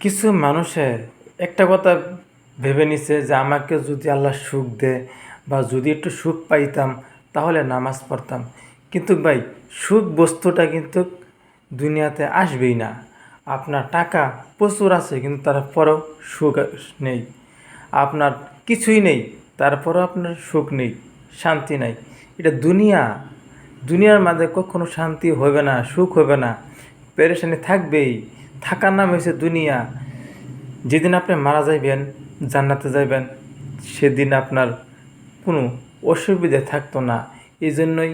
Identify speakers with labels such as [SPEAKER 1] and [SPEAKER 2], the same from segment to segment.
[SPEAKER 1] কিছু মানুষে একটা কথা ভেবে নিছে যে আমাকে যদি আল্লাহ সুখ দেয় বা যদি একটু সুখ পাইতাম, তাহলে নামাজ পড়তাম। কিন্তু ভাই, সুখ বস্তুটা কিন্তু দুনিয়াতে আসবেই না। আপনার টাকা প্রচুর আছে, কিন্তু তারপরেও সুখ নেই। আপনার কিছুই নেই তারপরেও আপনার সুখ নেই, শান্তি নাই। এটা দুনিয়া। দুনিয়ার মাঝে কখনো শান্তি হবে না, সুখ হবে না। পেরেশানি থাকবেই। থাকার নাম হয়েছে দুনিয়া। যেদিন আপনি মারা যাইবেন, জান্নাতে যাইবেন, সেদিন আপনার কোনো অসুবিধা থাকতো না। এই জন্যই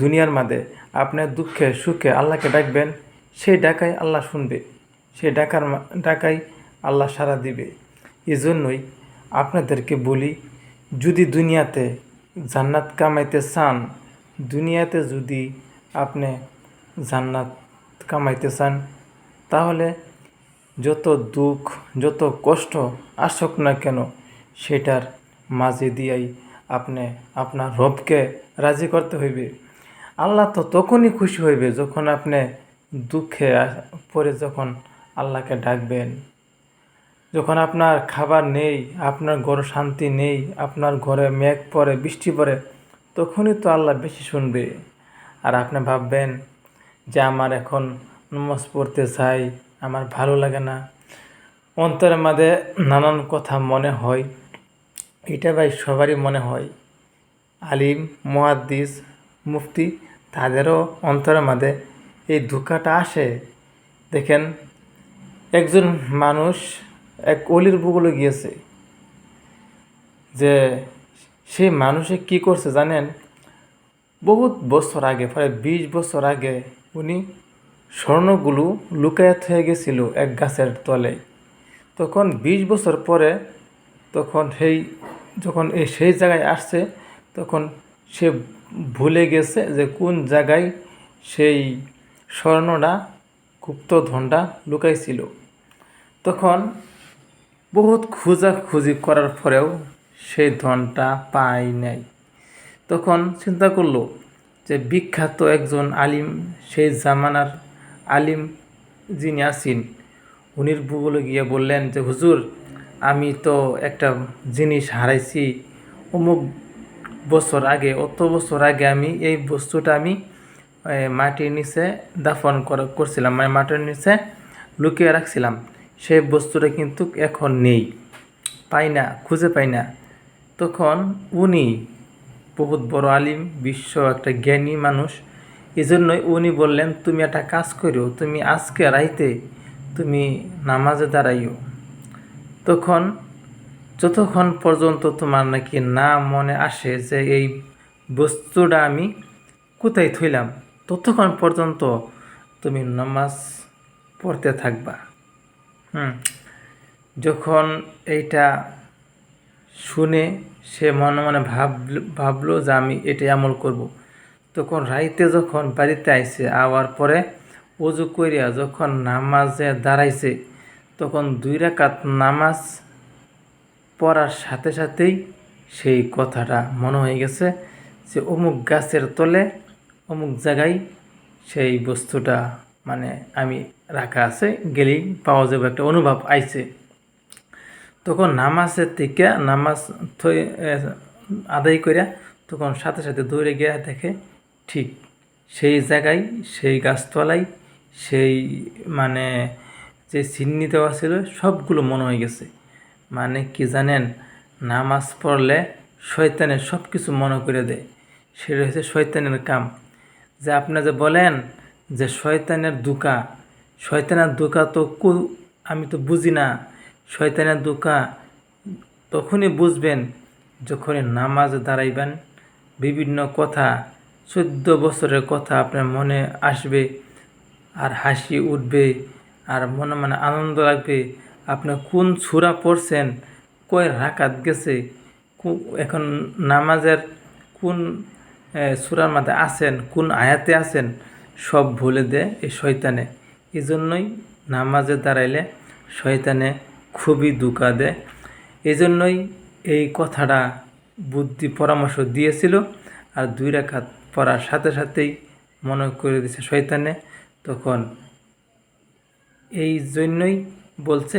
[SPEAKER 1] দুনিয়ার মাঝে আপনার দুঃখে, সুখে আল্লাহকে ডাকবেন, সেই ডাকায় আল্লাহ শুনবে, সেই ডাকার ডাকাই আল্লাহ সাড়া দিবে। এই জন্যই আপনাদেরকে বলি, যদি দুনিয়াতে জান্নাত কামাইতে চান, দুনিয়াতে যদি আপনি জান্নাত কামাইতে চান তাহলে যত দুঃখ, যত কষ্ট আসুক না কেন, সেটার মাঝে দিয়েই আপনি আপনার রবকে রাজি করতে হইবে। আল্লাহ তো তখনই খুশি হইবে যখন আপনি দুঃখে পরে যখন আল্লাহকে ডাকবেন। যখন আপনার খাবার নেই, আপনার ঘরে শান্তি নেই, আপনার ঘরে মেঘ পড়ে, বৃষ্টি পড়ে, তখনই তো আল্লাহ বেশি শুনবে। আর আপনি ভাববেন যে আমার এখন নমাজ পড়তে চাই, আমার ভালো লাগে না। অন্তরের মাঝে নানান কথা মনে হয়। এটা ভাই সবারই মনে হয়। আলিম, মুহাদ্দিস, মুফতি, তাদেরও অন্তরের মাঝে এই ধোকাটা আসে। দেখেন, একজন মানুষ এক অলির বুগলে গিয়েছে যে সেই মানুষে কি করছে জানেন? বহুত বছর আগে, প্রায় বিশ বছর আগে উনি স্বর্ণগুলো লুকায়াত হয়ে গেছিল এক গাছের তলে। তখন বিশ বছর পরে তখন সেই, যখন এই সেই জায়গায় আসছে, তখন সে ভুলে গেছে যে কোন জায়গায় সেই স্বর্ণটা, গুপ্তধনটা লুকাইছিল। তখন বহুত খোঁজাখুঁজি করার পরেও সেই ধনটা পায় নাই। তখন চিন্তা করল যে বিখ্যাত একজন আলিম সেই জামানার আলিম যিনি আছেন, উনির বুবলে গিয়ে বললেন যে, হুজুর, আমি তো একটা জিনিস হারাইছি। অমুক বছর আগে, অত বছর আগে আমি এই বস্তুটা আমি মাটির নিচে দাফন করা, করছিলাম। মানে মাটির নিচে লুকিয়ে রাখছিলাম। সেই বস্তুটা কিন্তু এখন নেই। পাই না, খুঁজে পাই না। তখন উনি বহুত বড় আলিম, বিশ্ব একটা জ্ঞানী মানুষ এই জন্যই উনি বললেন, তুমি একটা কাজ করিও, তুমি আজকে রাইতে তুমি নামাজে দাঁড়াইও। তখন যতক্ষণ পর্যন্ত তোমার নাকি না মনে আসে যে এই বস্তুটা আমি কোথায় থইলাম, ততক্ষণ পর্যন্ত তুমি নামাজ পড়তে থাকবা। হুম। যখন এইটা শুনে সে মনে মনে ভাবল, ভাবলো যে আমি এটাই আমল করব। তখন রাইতে যখন বাড়িতে আইছে, আওয়ার পরে অজু করিয়া যখন নামাজে দাঁড়াইছে, তখন দুই রাকাত নামাজ পড়ার সাথে সাথেই সেই কথাটা মনে হয়ে গেছে যে অমুক গাছের তলে, অমুক জায়গায় সেই বস্তুটা মানে আমি রাখা আছে, গেলেই পাওয়া যাবে একটা অনুভব আইছে। তখন নামাজের থেকে, নামাজ আদায় করিয়া তখন সাথে সাথে দৌড়ে গিয়া দেখে ঠিক সেই জায়গায়, সেই গাছতলায়, সেই মানে যে চিহ্নি দেওয়া ছিল, সবগুলো মনে হয়ে গেছে। মানে কি জানেন, নামাজ পড়লে শয়তানের সব কিছু মনে করে দেয়। সেটা হচ্ছে শয়তানের কাম। যে আপনি যে বলেন যে শয়তানের দুকা শয়তানের দুকা তো কু- আমি তো বুঝি না। শয়তানের দুকা তখনই বুঝবেন যখনই নামাজ দাঁড়াইবেন। বিভিন্ন কথা চোদ্দ বছরের কথা আপনার মনে আসবে আর হাসি উঠবে আর মনে মনে আনন্দ লাগবে। আপনি কোন ছুরা পড়ছেন? কয় রাকাত গেছে? এখন নামাজের কোন সুরার মধ্যে আছেন? কোন আয়াতে আছেন? সব ভুলে দেয় এই শয়তানে। এই জন্যই নামাজে দাঁড়াইলে শয়তানে খুবই দুকা দেয় এই জন্যই এই কথাটা বুদ্ধি পরামর্শ দিয়েছিল আর দুই রাখাত পড়ার সাথে সাথেই মনে করে দিছে শয়তানে। তখন এই জন্যই বলছে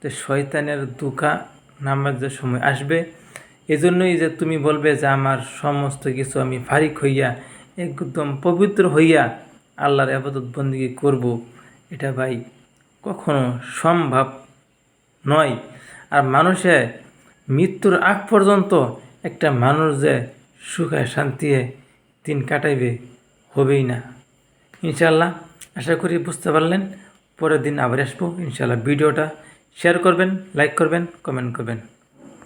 [SPEAKER 1] যে শয়তানের দুঃখা যে সময় আসবে, এজন্যই যে তুমি বলবে যে আমার সমস্ত কিছু আমি ফারিক হইয়া, একদম পবিত্র হইয়া আল্লাহর আবাদত বন্দিগি করব, এটা ভাই কখনো সম্ভব নয়। আর মানুষে মৃত্যুর আগ পর্যন্ত একটা মানুষ যে সুখে শান্তিতে দিন কাটাইবে, হবেই না। ইনশাল্লাহ আশা করি বুঝতে পারলেন। পরের দিন আবার আসব। ইনশাল্লাহ ভিডিওটা শেয়ার করবেন লাইক করবেন কমেন্ট করবেন।